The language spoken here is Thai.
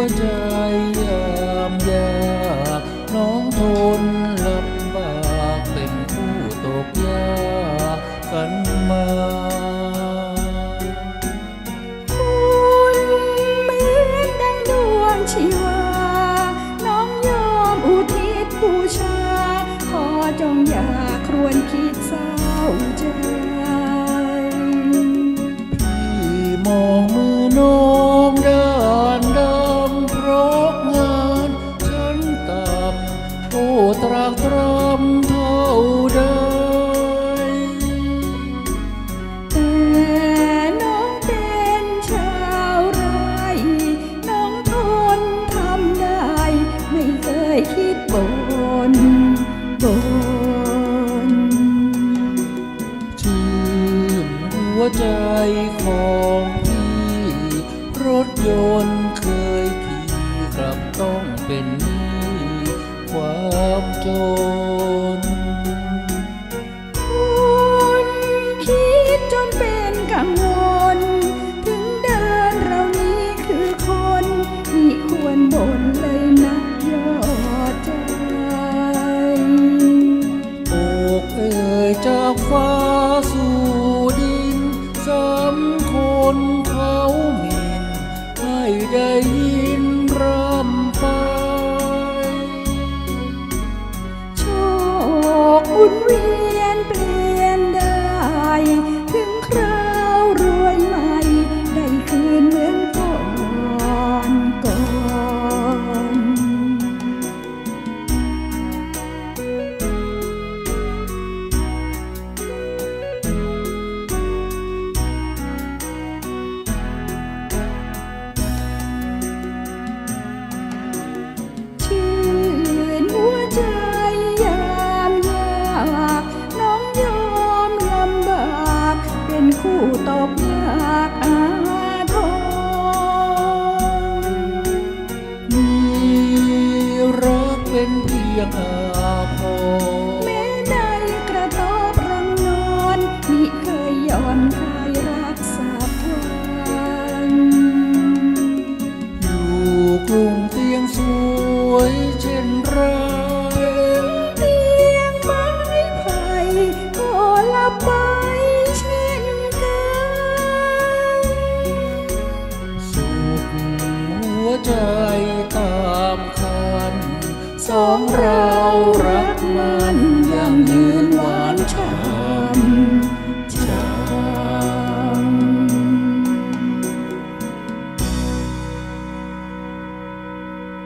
วใจยามยากน้องทนล ตรากตรำเท่าใดแต่น้องเป็นชาวไร่น้องทนทำได้ ไม่เคยคิดบนบนชื่นหัวใจของพี่รถยนต์เคยขี่กลับต้องเป็นนี้ ความจนคุณคิดจนเป็นกังวล ถึงเดินเรานี้คือคนมีควรบ่นเลยนะยอดใจอกเอ่ยจากฟ้าสู่ดินสามคนเขาหมินให้ได้ยิน คหมุนเวี ยงอาภรแม้ในกระต๊อบรังนอนมิเคยย่อนคลายรักสักวันอยู่กรุงเตียงสวยเช่นไรเตียงไม้ไผ่ก็ลับเช่นกันสุขหัวใจ คันสองเรา